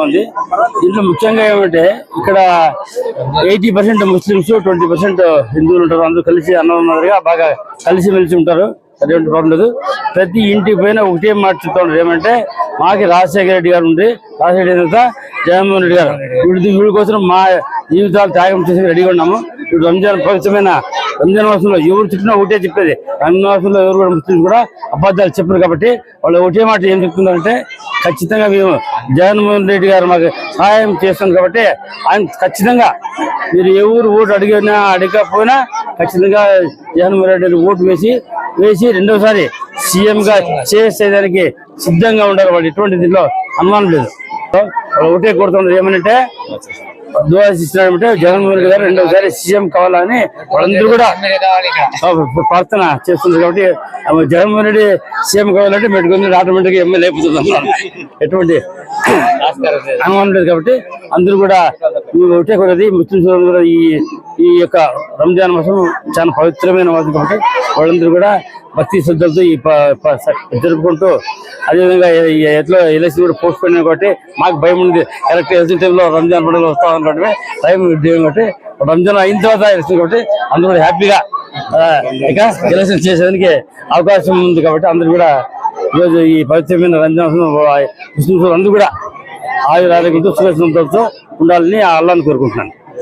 ఉంది దీంట్లో ముఖ్యంగా ఏమంటే ఇక్కడ eighty percent Muslims twenty percent హిందువులు ఉంటారు. అందరూ కలిసి అన్నమాదిరిగా బాగా కలిసి మెలిసి ఉంటారు. అటువంటి ప్రాబ్లం లేదు. ప్రతి ఇంటికి పైన ఒకటే మాట చెప్తా ఉంటారు ఏమంటే మాకి రాజశేఖర రెడ్డి గారు ఉంది రాజశేఖర రెడ్డి తర్వాత జగన్మోహన్ రెడ్డి గారు. వీడి వీడి కోసం మా జీవితాలు త్యాగం చేసి రెడీగా ఉన్నాము. ఇప్పుడు రంజాన్ పవిత్రమైన రంజాన్ మాసంలో ఎవరు చెప్పినా ఒకటే చెప్పేది. రంజాన్ మాసంలో ఎవరు కూడా ముస్లింలు కూడా అబద్ధాలు చెప్పరు కాబట్టి వాళ్ళు ఒకటే మాట ఏం చెప్తున్నారంటే ఖచ్చితంగా మేము జగన్మోహన్ రెడ్డి గారు మాకు సహాయం చేస్తాం కాబట్టి ఆయన ఖచ్చితంగా మీరు ఏ ఊరు ఓటు అడిగినా అడగకపోయినా ఖచ్చితంగా జగన్మోహన్ రెడ్డి ఓటు వేసి వేసి రెండోసారి సీఎంగా చేసేదానికి సిద్ధంగా ఉండాలి. వాళ్ళు ఎటువంటి దీంట్లో అనుమానం లేదు. వాళ్ళు ఒకటే కోరుతున్నారు ఏమనంటే దోషిస్తున్నారంటే జగన్మోహన్ రెడ్డి గారు రెండోసారి సీఎం కావాలని వాళ్ళందరూ కూడా ప్రార్థన చేస్తున్నారు కాబట్టి జగన్మోహన్ రెడ్డి సీఎం కావాలంటే మెట్టుకుని ఆటోమేటిక్ ఎమ్మెల్యే అయిపోతుంది అన్నారు ఎటువంటి అనుమానం లేదు కాబట్టి అందరూ కూడా ఒకటే కొరది ముస్లిం కూడా ఈ ఈ యొక్క రంజాన్ మాసం చాలా పవిత్రమైన మాసం కాబట్టి వాళ్ళందరూ కూడా భక్తి శ్రద్ధలతో ఈ ప- జరుపుకుంటూ అదేవిధంగా ఎట్లా ఎలక్షన్ కూడా పోస్ట్ పోయినా కాబట్టి మాకు భయం ఉంది. కరెక్ట్ ఎలక్షన్ టైంలో రంజాన్ పండుగ వస్తా ఉన్నటువంటి టైం ఉద్యోగం కాబట్టి రంజాన్ అయిన తర్వాత ఎలక్షన్ కాబట్టి అందరూ కూడా హ్యాపీగా ఇక ఎలక్షన్ చేసేదానికి అవకాశం ఉంది కాబట్టి అందరూ కూడా ఈరోజు ఈ పవిత్రమైన రంజాన్ ముస్లింస్ అందరూ కూడా ఆయుర ఆరోగ్యంతో సుఖ సంతోషంతో ఉండాలని ఆ అల్లాన్ని కోరుకుంటున్నాను.